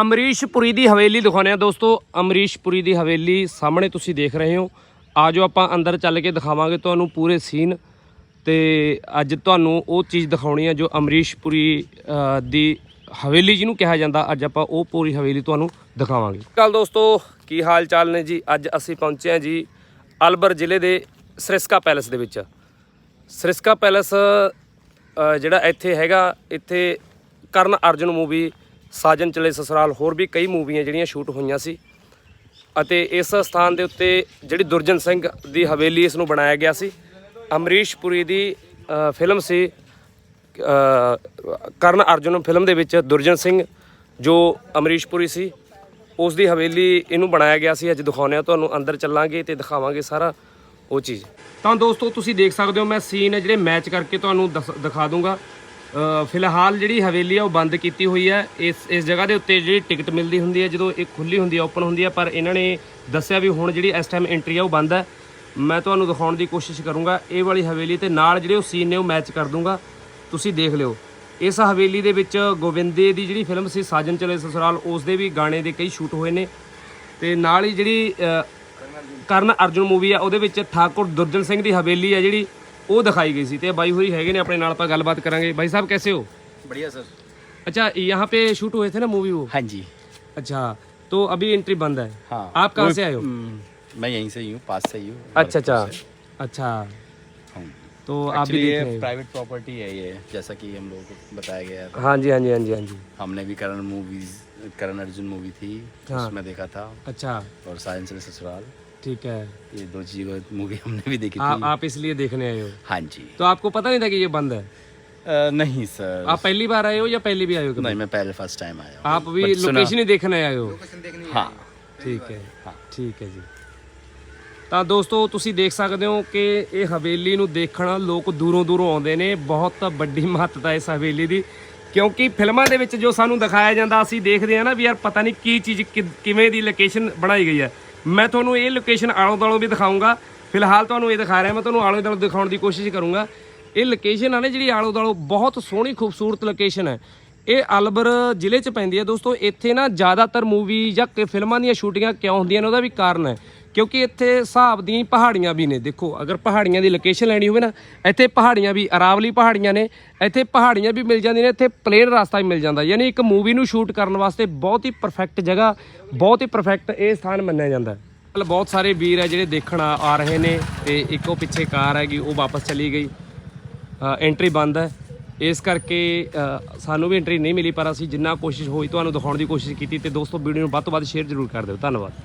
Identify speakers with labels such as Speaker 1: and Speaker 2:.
Speaker 1: ਅਮਰੀਸ਼ਪੁਰੀ ਦੀ ਹਵੇਲੀ ਦਿਖਾਉਂਦੇ ਆ ਦੋਸਤੋ। ਅਮਰੀਸ਼ਪੁਰੀ ਦੀ ਹਵੇਲੀ ਸਾਹਮਣੇ ਤੁਸੀਂ ਦੇਖ ਰਹੇ ਹੋ। ਆਜੋ ਆਪਾਂ ਅੰਦਰ ਚੱਲ ਕੇ ਦਿਖਾਵਾਂਗੇ ਤੁਹਾਨੂੰ ਪੂਰੇ ਸੀਨ। ਤੇ ਅੱਜ ਤੁਹਾਨੂੰ ਉਹ ਚੀਜ਼ ਦਿਖਾਉਣੀ ਆ ਜੋ ਅਮਰੀਸ਼ਪੁਰੀ ਅ, ਦੀ ਹਵੇਲੀ ਜਿਹਨੂੰ ਕਿਹਾ ਜਾਂਦਾ ਅੱਜ ਆਪਾਂ ਉਹ ਪੂਰੀ ਹਵੇਲੀ ਤੁਹਾਨੂੰ ਦਿਖਾਵਾਂਗੇ। ਕੱਲ ਦੋਸਤੋ? ਕੀ ਹਾਲ ਚਾਲ ਨੇ ਜੀ? ਅੱਜ ਅਸੀਂ ਪਹੁੰਚੇ ਹਾਂ ਜੀ ਅਲਬਰ ਜ਼ਿਲ੍ਹੇ ਦੇ ਸ੍ਰਿਸਕਾ ਪੈਲੇਸ ਦੇ ਵਿੱਚ। ਸ੍ਰਿਸਕਾ ਪੈਲੇਸ ਜਿਹੜਾ ਇੱਥੇ ਹੈਗਾ ਇੱਥੇ ਕਰਨ ਅਰਜੁਨ ਮੂਵੀ ਸਾਜਨ ਚਲੇ ਸਸੁਰਾਲ ਹੋਰ ਵੀ ਕਈ ਮੂਵੀਆਂ ਜਿਹੜੀਆਂ ਸ਼ੂਟ ਹੋਈਆਂ ਸੀ। ਅਤੇ ਇਸ ਸਥਾਨ ਦੇ ਉੱਤੇ ਜਿਹੜੀ ਦੁਰਜਨ ਸਿੰਘ ਦੀ ਹਵੇਲੀ ਇਸ ਨੂੰ ਬਣਾਇਆ ਗਿਆ ਸੀ। ਅਮਰੀਸ਼ ਪੁਰੀ ਦੀ ਫਿਲਮ ਸੀ। ਕਰਨ ਅਰਜੁਨ ਫਿਲਮ ਦੇ ਵਿੱਚ ਦੁਰਜਨ ਸਿੰਘ ਜੋ ਅਮਰੀਸ਼ ਪੁਰੀ ਸੀ, ਉਸ ਦੀ ਹਵੇਲੀ ਇਹਨੂੰ ਬਣਾਇਆ ਗਿਆ ਸੀ। ਅੱਜ ਦਿਖਾਉਂਦੇ ਆ ਤੁਹਾਨੂੰ, ਅੰਦਰ ਚੱਲਾਂਗੇ ਤੇ ਦਿਖਾਵਾਂਗੇ ਸਾਰਾ ਉਹ ਚੀਜ਼। ਤਾਂ ਦੋਸਤੋ, ਤੁਸੀਂ ਦੇਖ ਸਕਦੇ ਹੋ ਮੈਂ ਸੀਨ ਹੈ ਜਿਹੜੇ ਮੈਚ ਕਰਕੇ ਤੁਹਾਨੂੰ ਦਸ- ਦਿਖਾ ਦੂੰਗਾ। ਫਿਲਹਾਲ ਜਿਹੜੀ ਹਵੇਲੀ ਆ ਉਹ ਬੰਦ ਕੀਤੀ ਹੋਈ ਹੈ। ਇਸ ਇਸ ਜਗ੍ਹਾ ਦੇ ਉੱਤੇ ਜਿਹੜੀ ਟਿਕਟ ਮਿਲਦੀ ਹੁੰਦੀ ਹੈ, ਜਦੋਂ ਇਹ ਖੁੱਲੀ ਹੁੰਦੀ ਹੈ, ਓਪਨ ਹੁੰਦੀ ਹੈ, ਪਰ ਇਹਨਾਂ ਨੇ ਦੱਸਿਆ ਵੀ ਹੁਣ ਜਿਹੜੀ ਇਸ ਟਾਈਮ ਐਂਟਰੀ ਆ ਉਹ ਬੰਦ ਹੈ। ਮੈਂ ਤੁਹਾਨੂੰ ਦਿਖਾਉਣ ਦੀ ਕੋਸ਼ਿਸ਼ ਕਰੂੰਗਾ। ਇਹ ਵਾਲੀ ਹਵੇਲੀ ਤੇ ਨਾਲ ਜਿਹੜੇ ਉਹ ਸੀਨ ਨੇ ਉਹ ਮੈਚ ਕਰ ਦੂੰਗਾ। ਤੁਸੀਂ ਦੇਖ ਲਿਓ। ਇਸ ਹਵੇਲੀ ਦੇ ਵਿੱਚ ਗੋਵਿੰਦੇ ਦੀ ਜਿਹੜੀ ਫਿਲਮ ਸੀ, ਸਾਜਨ ਚਲੇ ਸਸੁਰਾਲ ਉਸ ਦੇ ਵੀ ਗਾਣੇ ਦੇ ਕਈ ਸ਼ੂਟ ਹੋਏ ਨੇ। ਤੇ ਨਾਲ ਹੀ ਜਿਹੜੀ ਕਰਨ ਅਰਜੁਨ ਮੂਵੀ ਆ, ਉਹਦੇ ਵਿੱਚ ਠਾਕੁਰ ਦੁਰਜਨ ਸਿੰਘ ਦੀ ਹਵੇਲੀ ਆ ਜਿਹੜੀ ਉਹ ਦਿਖਾਈ ਗਈ ਸੀ ਤੇ ਬਾਈ ਹੋਰੀ ਹੈਗੇ ਨੇ ਆਪਣੇ ਨਾਲ ਆਪਾਂ ਗੱਲਬਾਤ ਕਰਾਂਗੇ ਬਾਈ ਸਾਹਿਬ कैसे हो
Speaker 2: बढ़िया सर
Speaker 1: अच्छा यहाँ पे शूट हुए थे ना मूवी वो
Speaker 2: हाँ जी
Speaker 1: अच्छा तो अभी एंट्री बंद है
Speaker 2: हाँ
Speaker 1: आप कहाँ से आए हो
Speaker 2: हम्म, मैं यहीं से ही हूँ पास से ही हूँ
Speaker 1: अच्छा अच्छा अच्छा
Speaker 2: हाँ।
Speaker 1: तो आप भी
Speaker 2: Actually,
Speaker 1: देख
Speaker 2: ये
Speaker 1: रहे हैं
Speaker 2: प्राइवेट प्रॉपर्टी है ये जैसा कि हम लोगों को बताया गया था
Speaker 1: हाँ जी हाँ जी हाँ जी हाँ जी
Speaker 2: हमने भी करण मूवीज करण अर्जुन मूवी थी
Speaker 1: हाँ।
Speaker 2: उसमें देखा था
Speaker 1: अच्छा
Speaker 2: और साइंस से ससुराल
Speaker 1: ठीक है
Speaker 2: ये दो जीवन मूवी हमने भी देखी
Speaker 1: आ,
Speaker 2: थी
Speaker 1: आप इसलिए देखने आए हो
Speaker 2: हाँ जी
Speaker 1: तो आपको पता नहीं था कि ये बंद है
Speaker 2: अ, नहीं सर
Speaker 1: आप पहली बार आए हो या पहली भी आए हो कभी?
Speaker 2: नहीं मैं पहले फर्स्ट टाइम आया हूँ
Speaker 1: आप भी
Speaker 2: But सुना-
Speaker 1: लोकेशन ही देखने आए हो
Speaker 2: हाँ
Speaker 1: ਠੀਕ ਹੈ
Speaker 2: ਹਾਂ।
Speaker 1: ਠੀਕ ਹੈ ਜੀ ਤਾਂ ਦੋਸਤੋ ਤੁਸੀਂ ਦੇਖ ਸਕਦੇ ਹੋ ਕਿ ਇਹ ਹਵੇਲੀ ਨੂੰ ਦੇਖਣ ਲੋਕ ਦੂਰੋਂ ਦੂਰੋਂ ਆਉਂਦੇ ਨੇ ਬਹੁਤ ਵੱਡੀ ਮਹੱਤਤਾ ਇਸ ਹਵੇਲੀ ਦੀ ਕਿਉਂਕਿ ਫਿਲਮਾਂ ਦੇ ਵਿੱਚ ਜੋ ਸਾਨੂੰ ਦਿਖਾਇਆ ਜਾਂਦਾ ਅਸੀਂ ਦੇਖਦੇ ਹਾਂ ਨਾ ਵੀ ਯਾਰ ਪਤਾ ਨਹੀਂ ਕੀ ਚੀਜ਼ ਕਿ- ਕਿਵੇਂ ਦੀ ਲੋਕੇਸ਼ਨ ਬਣਾਈ ਗਈ ਹੈ ਮੈਂ ਤੁਹਾਨੂੰ ਇਹ ਲੋਕੇਸ਼ਨ ਆਲੋਂ ਦਾਲੋਂ ਵੀ ਦਿਖਾਉਂਗਾ ਫਿਲਹਾਲ ਤੁਹਾਨੂੰ ਇਹ ਦਿਖਾ ਰਿਹਾ, ਮੈਂ ਤੁਹਾਨੂੰ ਆਲੋਂ ਦਾਲੋਂ ਦਿਖਾਉਣ ਦੀ ਕੋਸ਼ਿਸ਼ ਕਰੂੰਗਾ। ਇਹ ਲੋਕੇਸ਼ਨ ਆ ਨਾ ਜਿਹੜੀ ਆਲੋਂ ਦਾਲੋਂ ਬਹੁਤ ਸੋਹਣੀ ਖੂਬਸੂਰਤ ਲੋਕੇਸ਼ਨ ਹੈ। ਇਹ ਅਲਬਰ ਜ਼ਿਲ੍ਹੇ 'ਚ ਪੈਂਦੀ ਹੈ ਦੋਸਤੋ। ਇੱਥੇ ਨਾ ਜ਼ਿਆਦਾਤਰ ਮੂਵੀ ਜਾਂ ਕਿ ਫਿਲਮਾਂ ਦੀਆਂ ਸ਼ੂਟਿੰਗਾਂ ਕਿਉਂ ਹੁੰਦੀਆਂ ਨੇ, ਉਹਦਾ ਵੀ ਕਾਰਨ ਹੈ। ਕਿਉਂਕਿ ਇੱਥੇ ਹਿਸਾਬ ਦੀਆਂ ਪਹਾੜੀਆਂ ਵੀ ਨੇ। ਦੇਖੋ, ਅਗਰ ਪਹਾੜੀਆਂ ਦੀ ਲੋਕੇਸ਼ਨ ਲੈਣੀ ਹੋਵੇ ਨਾ, ਇੱਥੇ ਪਹਾੜੀਆਂ ਵੀ ਅਰਾਵਲੀ ਪਹਾੜੀਆਂ ਨੇ, ਇੱਥੇ ਪਹਾੜੀਆਂ ਵੀ ਮਿਲ ਜਾਂਦੀਆਂ ਨੇ, ਇੱਥੇ ਪਲੇਨ ਰਸਤਾ ਵੀ ਮਿਲ ਜਾਂਦਾ। ਯਾਨੀ ਇੱਕ ਮੂਵੀ ਨੂੰ ਸ਼ੂਟ ਕਰਨ ਵਾਸਤੇ ਬਹੁਤ ਹੀ ਪਰਫੈਕਟ ਜਗ੍ਹਾ, ਬਹੁਤ ਹੀ ਪਰਫੈਕਟ ਇਹ ਸਥਾਨ ਮੰਨਿਆ ਜਾਂਦਾ ਹੈ। ਮਤਲਬ ਬਹੁਤ ਸਾਰੇ ਵੀਰ ਹੈ ਜਿਹੜੇ ਦੇਖਣ ਆ ਰਹੇ ਨੇ ਤੇ ਇੱਕੋ ਪਿੱਛੇ ਕਾਰ ਹੈਗੀ, ਉਹ ਵਾਪਸ ਚਲੀ ਗਈ। ਐਂਟਰੀ ਬੰਦ ਹੈ। ਇਸ ਕਰਕੇ ਸਾਨੂੰ ਵੀ ਐਂਟਰੀ ਨਹੀਂ ਮਿਲੀ, ਪਰ ਅਸੀਂ ਜਿੰਨਾ ਕੋਸ਼ਿਸ਼ ਹੋਈ, ਤੁਹਾਨੂੰ ਦਿਖਾਉਣ ਦੀ ਕੋਸ਼ਿਸ਼ ਕੀਤੀ ਤੇ ਦੋਸਤੋ, ਵੀਡੀਓ ਨੂੰ ਵੱਧ ਤੋਂ ਵੱਧ ਸ਼ੇਅਰ ਜ਼ਰੂਰ ਕਰ ਦਿਓ। ਧੰਨਵਾਦ।